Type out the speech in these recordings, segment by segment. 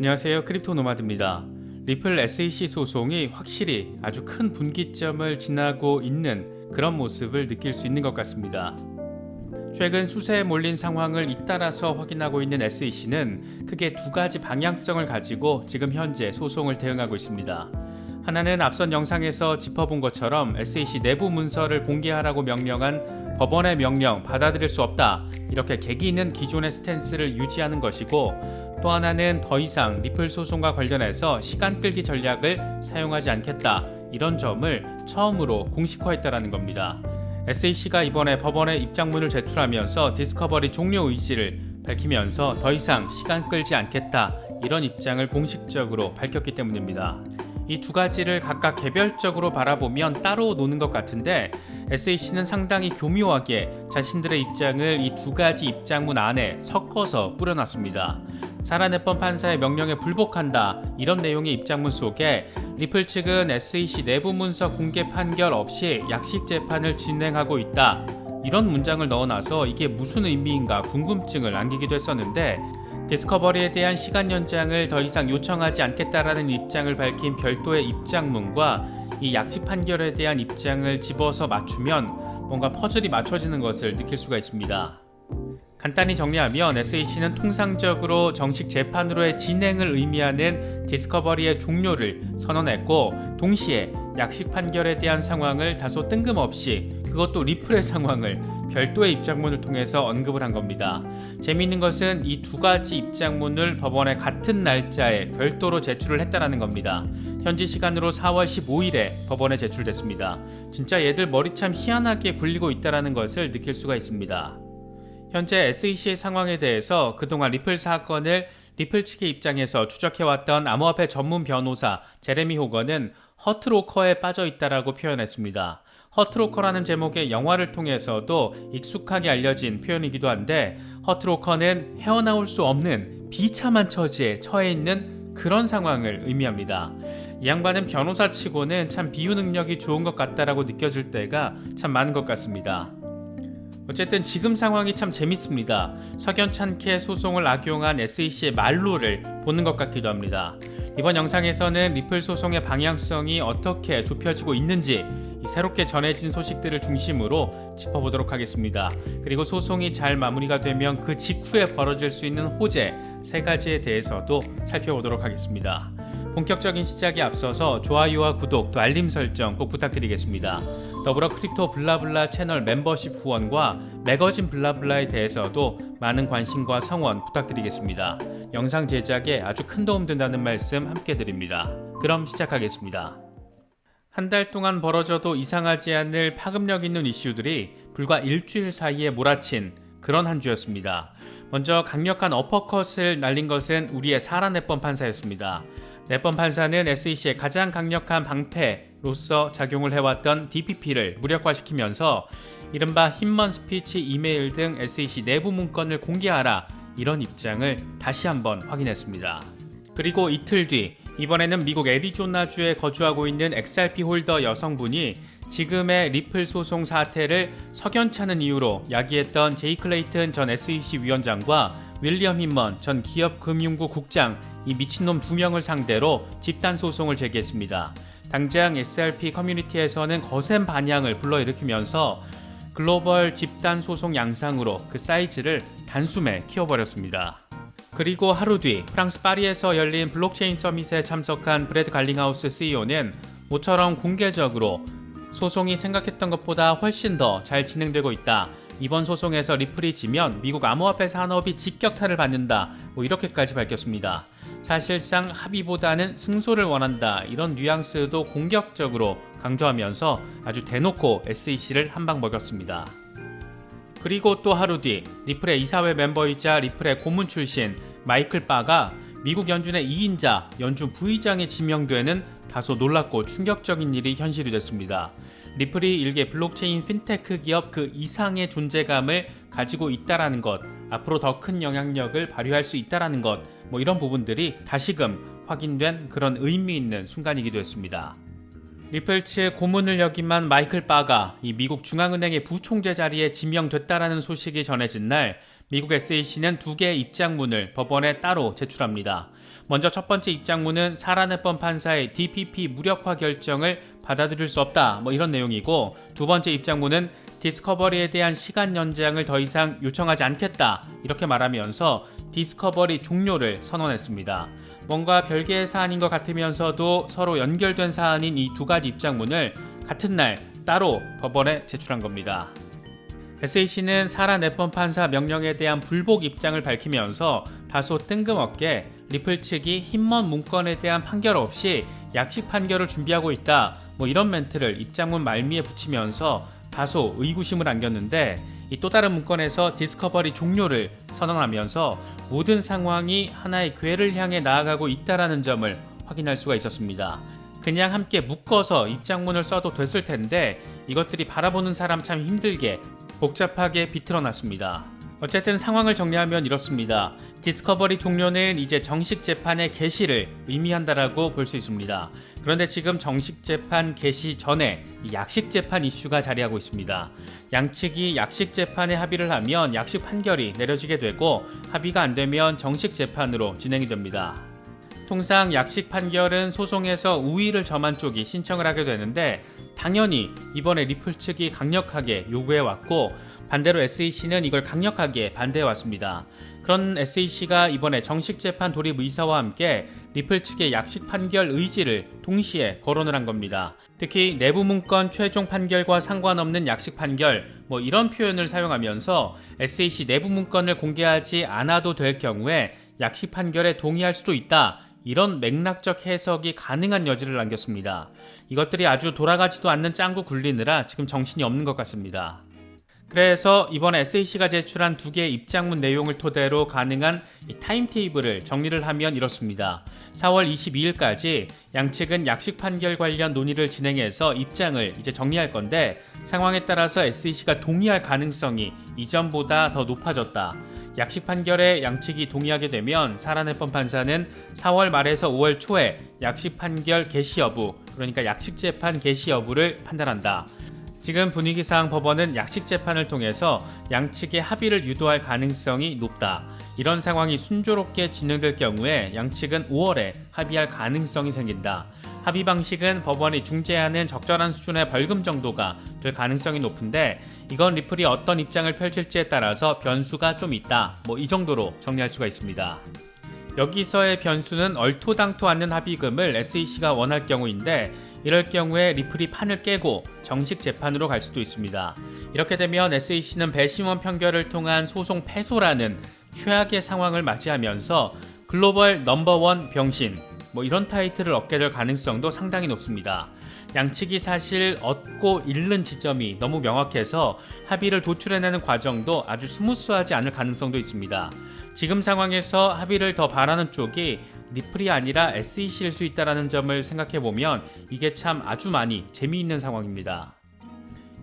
안녕하세요. 크립토 노마드입니다. 리플 SEC 소송이 확실히 아주 큰 분기점을 지나고 있는 그런 모습을 느낄 수 있는 것 같습니다. 최근 수세에 몰린 상황을 잇따라서 확인하고 있는 SEC는 크게 두 가지 방향성을 가지고 지금 현재 소송을 대응하고 있습니다. 하나는 앞선 영상에서 짚어본 것처럼 SEC 내부 문서를 공개하라고 명령한 법원의 명령 받아들일 수 없다. 이렇게 계기 있는 기존의 스탠스를 유지하는 것이고 또 하나는 더 이상 리플 소송과 관련해서 시간 끌기 전략을 사용하지 않겠다. 이런 점을 처음으로 공식화했다라는 겁니다. SAC가 이번에 법원에 입장문을 제출하면서 디스커버리 종료 의지를 밝히면서 더 이상 시간 끌지 않겠다. 이런 입장을 공식적으로 밝혔기 때문입니다. 이 두 가지를 각각 개별적으로 바라보면 따로 노는 것 같은데 SAC는 상당히 교묘하게 자신들의 입장을 이 두 가지 입장문 안에 섞어서 뿌려놨습니다. 살아내번 판사의 명령에 불복한다 이런 내용의 입장문 속에 리플 측은 SEC 내부 문서 공개 판결 없이 약식 재판을 진행하고 있다 이런 문장을 넣어놔서 이게 무슨 의미인가 궁금증을 안기기도 했었는데 디스커버리에 대한 시간 연장을 더 이상 요청하지 않겠다라는 입장을 밝힌 별도의 입장문과 이 약식 판결에 대한 입장을 집어서 맞추면 뭔가 퍼즐이 맞춰지는 것을 느낄 수가 있습니다. 간단히 정리하면 SAC는 통상적으로 정식 재판으로의 진행을 의미하는 디스커버리의 종료를 선언했고 동시에 약식 판결에 대한 상황을 다소 뜬금없이 그것도 리플의 상황을 별도의 입장문을 통해서 언급을 한 겁니다. 재미있는 것은 이 두 가지 입장문을 법원에 같은 날짜에 별도로 제출을 했다라는 겁니다. 현지 시간으로 4월 15일에 법원에 제출됐습니다. 진짜 얘들 머리 참 희한하게 굴리고 있다라는 것을 느낄 수가 있습니다. 현재 SEC의 상황에 대해서 그동안 리플 사건을 리플 측의 입장에서 추적해왔던 암호화폐 전문 변호사 제레미 호거는 허트로커에 빠져 있다라고 표현했습니다. 허트로커라는 제목의 영화를 통해서도 익숙하게 알려진 표현이기도 한데 허트로커는 헤어나올 수 없는 비참한 처지에 처해 있는 그런 상황을 의미합니다. 이 양반은 변호사 치고는 참 비유 능력이 좋은 것 같다라고 느껴질 때가 참 많은 것 같습니다. 어쨌든 지금 상황이 참 재밌습니다. 석연찮게 소송을 악용한 SEC의 말로를 보는 것 같기도 합니다. 이번 영상에서는 리플 소송의 방향성이 어떻게 좁혀지고 있는지 새롭게 전해진 소식들을 중심으로 짚어보도록 하겠습니다. 그리고 소송이 잘 마무리가 되면 그 직후에 벌어질 수 있는 호재 세 가지에 대해서도 살펴보도록 하겠습니다. 본격적인 시작에 앞서서 좋아요와 구독 또 알림 설정 꼭 부탁드리겠습니다. 더불어 크립토 블라블라 채널 멤버십 후원과 매거진 블라블라에 대해서도 많은 관심과 성원 부탁드리겠습니다. 영상 제작에 아주 큰 도움 된다는 말씀 함께 드립니다. 그럼 시작하겠습니다. 한 달 동안 벌어져도 이상하지 않을 파급력 있는 이슈들이 불과 일주일 사이에 몰아친 그런 한 주였습니다. 먼저 강력한 어퍼컷을 날린 것은 우리의 사라넷번 판사였습니다. 네번 판사는 SEC의 가장 강력한 방패 로서 작용을 해왔던 DPP를 무력화시키면서 이른바 힘먼 스피치 이메일 등 SEC 내부 문건을 공개하라 이런 입장을 다시 한번 확인했습니다. 그리고 이틀 뒤 이번에는 미국 애리조나주에 거주하고 있는 XRP 홀더 여성분이 지금의 리플 소송 사태를 석연찮은 이유로 야기했던 제이 클레이튼 전 SEC 위원장과 윌리엄 힘먼 전 기업금융부 국장 이 미친놈 두 명을 상대로 집단 소송을 제기했습니다. 당장 SRP 커뮤니티에서는 거센 반향을 불러일으키면서 글로벌 집단 소송 양상으로 그 사이즈를 단숨에 키워버렸습니다. 그리고 하루 뒤 프랑스 파리에서 열린 블록체인 서밋에 참석한 브래드 갈링하우스 CEO는 모처럼 공개적으로 소송이 생각했던 것보다 훨씬 더 잘 진행되고 있다. 이번 소송에서 리플이 지면 미국 암호화폐 산업이 직격탄을 받는다. 뭐 이렇게까지 밝혔습니다. 사실상 합의보다는 승소를 원한다. 이런 뉘앙스도 공격적으로 강조하면서 아주 대놓고 SEC를 한방 먹였습니다. 그리고 또 하루 뒤 리플의 이사회 멤버이자 리플의 고문 출신 마이클 바가 미국 연준의 2인자 연준 부의장에 지명되는 다소 놀랍고 충격적인 일이 현실이 됐습니다. 리플이 일개 블록체인 핀테크 기업 그 이상의 존재감을 가지고 있다라는 것, 앞으로 더 큰 영향력을 발휘할 수 있다라는 것, 뭐 이런 부분들이 다시금 확인된 그런 의미 있는 순간이기도 했습니다. 측 고문을 역임한 마이클 바가 이 미국 중앙은행의 부총재 자리에 지명됐다라는 소식이 전해진 날 미국 SAC는 두 개의 입장문을 법원에 따로 제출합니다. 먼저 첫 번째 입장문은 사라네번 판사의 DPP 무력화 결정을 받아들일 수 없다. 뭐 이런 내용이고 두 번째 입장문은 디스커버리에 대한 시간 연장을 더 이상 요청하지 않겠다. 이렇게 말하면서 디스커버리 종료를 선언했습니다. 뭔가 별개의 사안인 것 같으면서도 서로 연결된 사안인 이 두 가지 입장문을 같은 날 따로 법원에 제출한 겁니다. SAC는 사라 네펀 판사 명령에 대한 불복 입장을 밝히면서 다소 뜬금없게 리플 측이 힘먼 문건에 대한 판결 없이 약식 판결을 준비하고 있다. 뭐 이런 멘트를 입장문 말미에 붙이면서 다소 의구심을 안겼는데 이 또 다른 문건에서 디스커버리 종료를 선언하면서 모든 상황이 하나의 궤를 향해 나아가고 있다라는 점을 확인할 수가 있었습니다. 그냥 함께 묶어서 입장문을 써도 됐을 텐데 이것들이 바라보는 사람 참 힘들게 복잡하게 비틀어 놨습니다. 어쨌든 상황을 정리하면 이렇습니다. 디스커버리 종료는 이제 정식 재판의 개시를 의미한다라고 볼 수 있습니다. 그런데 지금 정식 재판 개시 전에 약식 재판 이슈가 자리하고 있습니다. 양측이 약식 재판에 합의를 하면 약식 판결이 내려지게 되고 합의가 안 되면 정식 재판으로 진행이 됩니다. 통상 약식 판결은 소송에서 우위를 점한 쪽이 신청을 하게 되는데 당연히 이번에 리플 측이 강력하게 요구해 왔고 반대로 SAC는 이걸 강력하게 반대해 왔습니다. 그런 SAC가 이번에 정식 재판 돌입 의사와 함께 리플 측의 약식 판결 의지를 동시에 거론을 한 겁니다. 특히 내부 문건 최종 판결과 상관없는 약식 판결 뭐 이런 표현을 사용하면서 SAC 내부 문건을 공개하지 않아도 될 경우에 약식 판결에 동의할 수도 있다. 이런 맥락적 해석이 가능한 여지를 남겼습니다. 이것들이 아주 돌아가지도 않는 짱구 굴리느라 지금 정신이 없는 것 같습니다. 그래서 이번 SAC가 제출한 두 개의 입장문 내용을 토대로 가능한 타임테이블을 정리를 하면 이렇습니다. 4월 22일까지 양측은 약식 판결 관련 논의를 진행해서 입장을 이제 정리할 건데 상황에 따라서 SAC가 동의할 가능성이 이전보다 더 높아졌다. 약식 판결에 양측이 동의하게 되면 사라네번 판사는 4월 말에서 5월 초에 약식 판결 개시 여부, 그러니까 약식 재판 개시 여부를 판단한다. 지금 분위기상 법원은 약식 재판을 통해서 양측의 합의를 유도할 가능성이 높다. 이런 상황이 순조롭게 진행될 경우에 양측은 5월에 합의할 가능성이 생긴다. 합의 방식은 법원이 중재하는 적절한 수준의 벌금 정도가 될 가능성이 높은데 이건 리플이 어떤 입장을 펼칠지에 따라서 변수가 좀 있다. 뭐 이 정도로 정리할 수가 있습니다. 여기서의 변수는 얼토당토 않는 합의금을 SEC가 원할 경우인데 이럴 경우에 리플이 판을 깨고 정식 재판으로 갈 수도 있습니다. 이렇게 되면 SEC는 배심원 판결을 통한 소송 패소라는 최악의 상황을 맞이하면서 글로벌 넘버원 병신 뭐 이런 타이틀을 얻게 될 가능성도 상당히 높습니다. 양측이 사실 얻고 잃는 지점이 너무 명확해서 합의를 도출해내는 과정도 아주 스무스하지 않을 가능성도 있습니다. 지금 상황에서 합의를 더 바라는 쪽이 리플이 아니라 SEC일 수 있다는 점을 생각해 보면 이게 참 아주 많이 재미있는 상황입니다.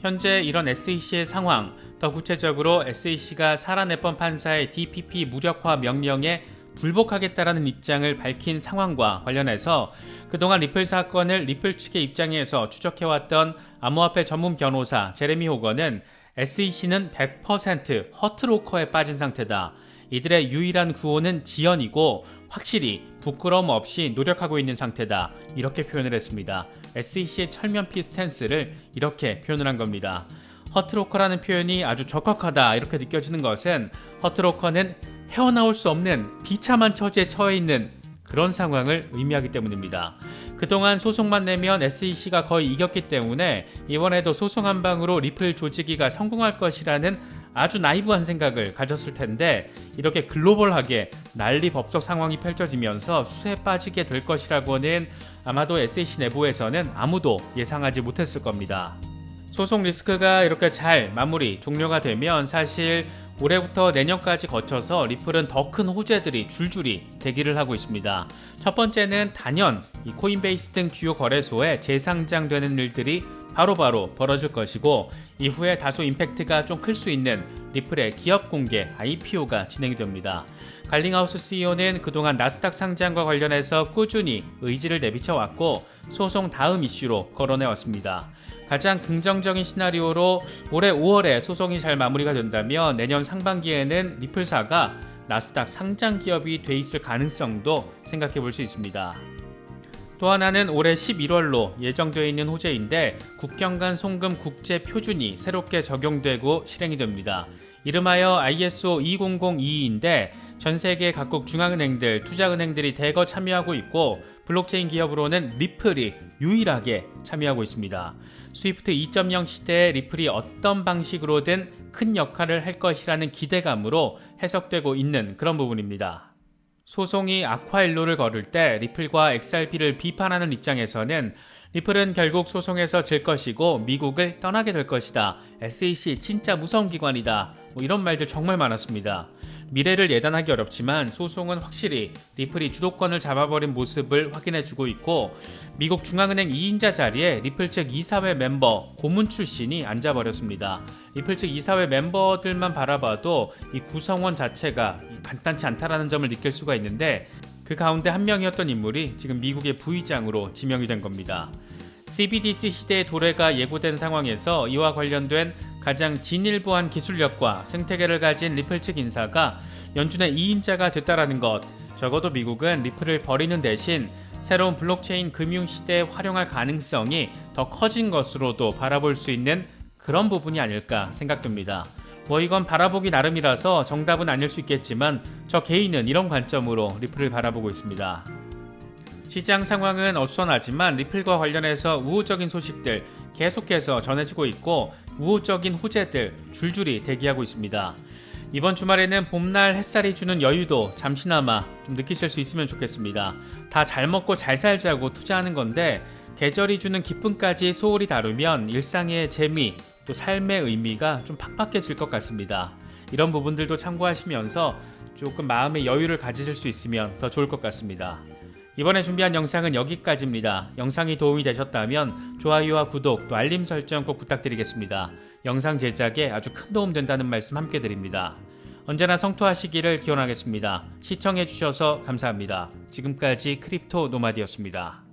현재 이런 SAC의 상황, 더 구체적으로 SAC가 사라네번 판사의 DPP 무력화 명령에 불복하겠다라는 입장을 밝힌 상황과 관련해서 그동안 리플 사건을 리플 측의 입장에서 추적해왔던 암호화폐 전문 변호사 제레미 호거는 SEC는 100% 허트로커에 빠진 상태다. 이들의 유일한 구호는 지연이고 확실히 부끄러움 없이 노력하고 있는 상태다. 이렇게 표현을 했습니다. SEC의 철면피 스탠스를 이렇게 표현을 한 겁니다. 허트로커라는 표현이 아주 적확하다 이렇게 느껴지는 것은 허트로커는 헤어나올 수 없는 비참한 처지에 처해 있는 그런 상황을 의미하기 때문입니다. 그동안 소송만 내면 SEC가 거의 이겼기 때문에 이번에도 소송 한 방으로 리플 조직이가 성공할 것이라는 아주 나이브한 생각을 가졌을 텐데 이렇게 글로벌하게 난리 법적 상황이 펼쳐지면서 수세에 빠지게 될 것이라고는 아마도 SEC 내부에서는 아무도 예상하지 못했을 겁니다. 소송 리스크가 이렇게 잘 마무리 종료가 되면 사실 올해부터 내년까지 거쳐서 리플은 더 큰 호재들이 줄줄이 대기를 하고 있습니다. 첫 번째는 단연 이 코인베이스 등 주요 거래소에 재상장되는 일들이 바로바로 바로 벌어질 것이고 이후에 다소 임팩트가 좀 클 수 있는 리플의 기업 공개 IPO가 진행이 됩니다. 갈링하우스 CEO는 그동안 나스닥 상장과 관련해서 꾸준히 의지를 내비쳐 왔고 소송 다음 이슈로 거론해 왔습니다. 가장 긍정적인 시나리오로 올해 5월에 소송이 잘 마무리가 된다면 내년 상반기에는 리플사가 나스닥 상장 기업이 돼 있을 가능성도 생각해 볼 수 있습니다. 또 하나는 올해 11월로 예정되어 있는 호재인데 국경 간 송금 국제 표준이 새롭게 적용되고 실행이 됩니다. 이름하여 ISO 20022인데 전 세계 각국 중앙은행들, 투자은행들이 대거 참여하고 있고 블록체인 기업으로는 리플이 유일하게 참여하고 있습니다. 스위프트 2.0 시대에 리플이 어떤 방식으로든 큰 역할을 할 것이라는 기대감으로 해석되고 있는 그런 부분입니다. 소송이 아쿠아일로를 걸을 때 리플과 XRP를 비판하는 입장에서는 리플은 결국 소송에서 질 것이고 미국을 떠나게 될 것이다. SEC 진짜 무서운 기관이다. 뭐 이런 말들 정말 많았습니다. 미래를 예단하기 어렵지만 소송은 확실히 리플이 주도권을 잡아버린 모습을 확인해주고 있고 미국 중앙은행 2인자 자리에 리플 측 이사회 멤버 고문 출신이 앉아버렸습니다. 리플 측 이사회 멤버들만 바라봐도 이 구성원 자체가 간단치 않다라는 점을 느낄 수가 있는데 그 가운데 한 명이었던 인물이 지금 미국의 부의장으로 지명이 된 겁니다. CBDC 시대의 도래가 예고된 상황에서 이와 관련된 가장 진일보한 기술력과 생태계를 가진 리플 측 인사가 연준의 2인자가 됐다라는 것. 적어도 미국은 리플을 버리는 대신 새로운 블록체인 금융 시대에 활용할 가능성이 더 커진 것으로도 바라볼 수 있는 그런 부분이 아닐까 생각됩니다. 뭐 이건 바라보기 나름이라서 정답은 아닐 수 있겠지만 저 개인은 이런 관점으로 리플을 바라보고 있습니다. 시장 상황은 어수선하지만 리플과 관련해서 우호적인 소식들 계속해서 전해지고 있고 우호적인 호재들 줄줄이 대기하고 있습니다. 이번 주말에는 봄날 햇살이 주는 여유도 잠시나마 좀 느끼실 수 있으면 좋겠습니다. 다 잘 먹고 잘 살자고 투자하는 건데 계절이 주는 기쁨까지 소홀히 다루면 일상의 재미 또 삶의 의미가 좀 팍팍해질 것 같습니다. 이런 부분들도 참고하시면서 조금 마음의 여유를 가지실 수 있으면 더 좋을 것 같습니다. 이번에 준비한 영상은 여기까지입니다. 영상이 도움이 되셨다면 좋아요와 구독 또 알림 설정 꼭 부탁드리겠습니다. 영상 제작에 아주 큰 도움 된다는 말씀 함께 드립니다. 언제나 성토하시기를 기원하겠습니다. 시청해주셔서 감사합니다. 지금까지 크립토 노마디였습니다.